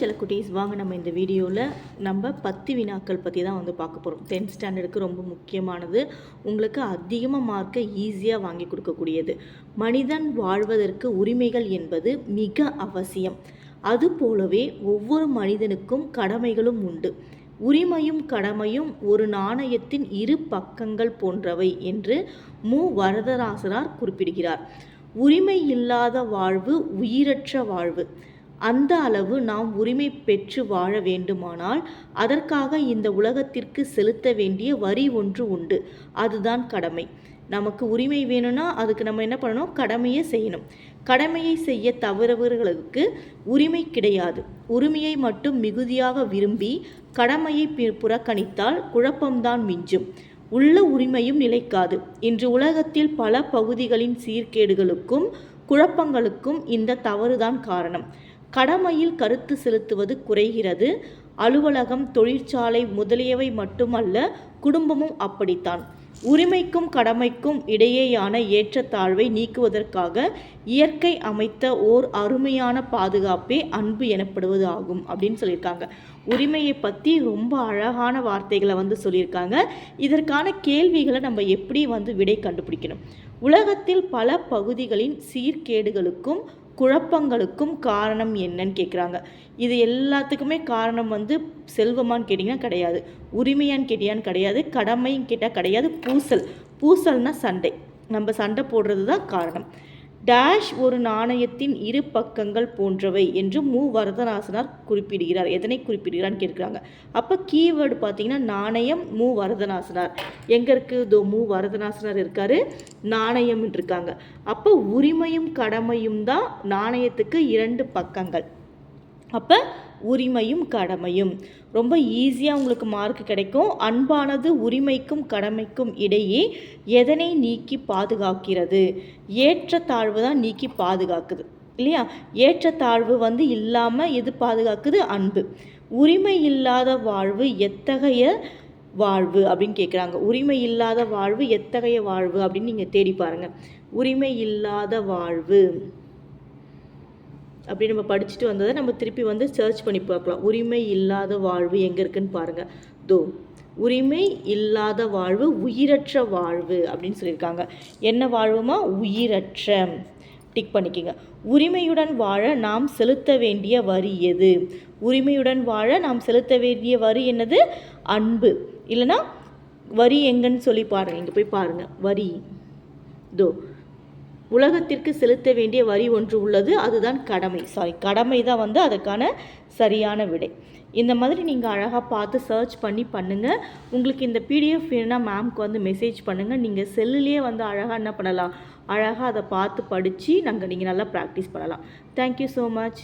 சில குட்டீஸ் வாங்க நம்ம இந்த வீடியோவில் நம்ம பத்து வினாக்கள் பற்றி தான் வந்து பார்க்க போகிறோம் டென்த் ஸ்டாண்டர்டுக்கு ரொம்ப முக்கியமானது. உங்களுக்கு அதிகமாக மார்க்கை ஈஸியாக வாங்கி கொடுக்கக்கூடியது. மனிதன் வாழ்வதற்கு உரிமைகள் என்பது மிக அவசியம். அது போலவே ஒவ்வொரு மனிதனுக்கும் கடமைகளும் உண்டு. உரிமையும் கடமையும் ஒரு நாணயத்தின் இரு பக்கங்கள் போன்றவை என்று மு. வரதராசரார் குறிப்பிடுகிறார். உரிமை இல்லாத வாழ்வு உயிரற்ற வாழ்வு. அந்த அளவு நாம் உரிமை பெற்று வாழ வேண்டுமானால் அதற்காக இந்த உலகத்திற்கு செலுத்த வேண்டிய வரி ஒன்று உண்டு. அதுதான் கடமை. நமக்கு உரிமை வேணும்னா அதுக்கு நம்ம என்ன பண்ணணும்? கடமையை செய்யணும். கடமையை செய்ய தவறவர்களுக்கு உரிமை கிடையாது. உரிமையை மட்டும் மிகுதியாக விரும்பி கடமையை புறக்கணித்தால் குழப்பம்தான் மிஞ்சும். உள்ள உரிமையும் நிலைக்காது. இன்று உலகத்தில் பல பகுதிகளின் சீர்கேடுகளுக்கும் குழப்பங்களுக்கும் இந்த தவறுதான் காரணம். கடமையில் கருத்து செலுத்துவது குறைகிறது. அலுவலகம் தொழிற்சாலை முதலியவை மட்டுமல்ல குடும்பமும் அப்படித்தான். உரிமைக்கும் கடமைக்கும் இடையேயான ஏற்றத்தாழ்வை நீக்குவதற்காக இயற்கை அமைத்த ஓர் அருமையான பாதுகாப்பே அன்பு எனப்படுவது ஆகும் அப்படின்னு சொல்லியிருக்காங்க. உரிமையை பற்றி ரொம்ப அழகான வார்த்தைகளை வந்து சொல்லியிருக்காங்க. இதற்கான கேள்விகளை நம்ம எப்படி வந்து விடை கண்டுபிடிக்கணும்? உலகத்தில் பல பகுதிகளின் சீர்கேடுகளுக்கும் குழப்பங்களுக்கும் காரணம் என்னன்னு கேட்குறாங்க இது எல்லாத்துக்குமே காரணம் வந்து செல்வமான்னு கேட்டிங்கன்னா கிடையாது. உரிமையான்னு கேட்டியான்னு கிடையாது. கடமைன்னு கேட்டால் கிடையாது. பூசல். பூசல்னா சண்டை. நம்ம சண்டை போடுறது தான் காரணம். டேஷ் ஒரு நாணயத்தின் இரு பக்கங்கள் போன்றவை என்று மு. வரதராசனார் குறிப்பிடுகிறார். எதனை குறிப்பிடுகிறான்னு கேட்குறாங்க. அப்போ கீவேர்டு பார்த்தீங்கன்னா நாணயம் மு. வரதநாசனார் எங்கே இருக்குது தோ மு. வரதநாசனார் இருக்கார். நாணயம் இருக்காங்க. அப்போ உரிமையும் கடமையும் தான் நாணயத்துக்கு இரண்டு பக்கங்கள். அப்போ உரிமையும் கடமையும். ரொம்ப ஈஸியாக உங்களுக்கு மார்க் கிடைக்கும். அன்பானது உரிமைக்கும் கடமைக்கும் இடையே எதனை நீக்கி பாதுகாக்கிறது? ஏற்றத்தாழ்வு தான் நீக்கி பாதுகாக்குது. இல்லையா? ஏற்றத்தாழ்வு வந்து இல்லாமல் எது பாதுகாக்குது? அன்பு. உரிமை இல்லாத வாழ்வு எத்தகைய வாழ்வு அப்படின்னு கேட்குறாங்க உரிமை இல்லாத வாழ்வு எத்தகைய வாழ்வு அப்படின்னு நீங்கள் தேடி பாருங்கள் உரிமை இல்லாத வாழ்வு. அப்படி நம்ம படிச்சுட்டு வந்ததை நம்ம திருப்பி வந்து சர்ச் பண்ணி பார்க்கலாம். உரிமை இல்லாத வாழ்வு எங்கே இருக்குன்னு பாருங்கள் தோ உரிமை இல்லாத வாழ்வு உயிரற்ற வாழ்வு அப்படின்னு சொல்லியிருக்காங்க. என்ன வாழ்வுமா? உயிரற்ற டிக் பண்ணிக்கோங்க. உரிமையுடன் வாழ நாம் செலுத்த வேண்டிய வரி எது? உரிமையுடன் வாழ நாம் செலுத்த வேண்டிய வரி என்னது? அன்பு. இல்லைன்னா வரி எங்கன்னு சொல்லி பாருங்கள் இங்கே போய் பாருங்கள் வரி. தோ உலகத்திற்கு செலுத்த வேண்டிய வரி ஒன்று உள்ளது. அதுதான் கடமை. சாரி கடமை தான் வந்து அதற்கான சரியான விடை. இந்த மாதிரி நீங்கள் அழகாக பார்த்து சர்ச் பண்ணி பண்ணுங்கள் உங்களுக்கு இந்த பிடிஎஃப் வேணும்னா மேம்க்கு வந்து மெசேஜ் பண்ணுங்கள் நீங்கள் செல்லுலேயே வந்து அழகாக என்ன பண்ணலாம்? அழகாக அதை பார்த்து படித்து நாங்கள் நீங்கள் நல்லா ப்ராக்டிஸ் பண்ணலாம். Thank you so much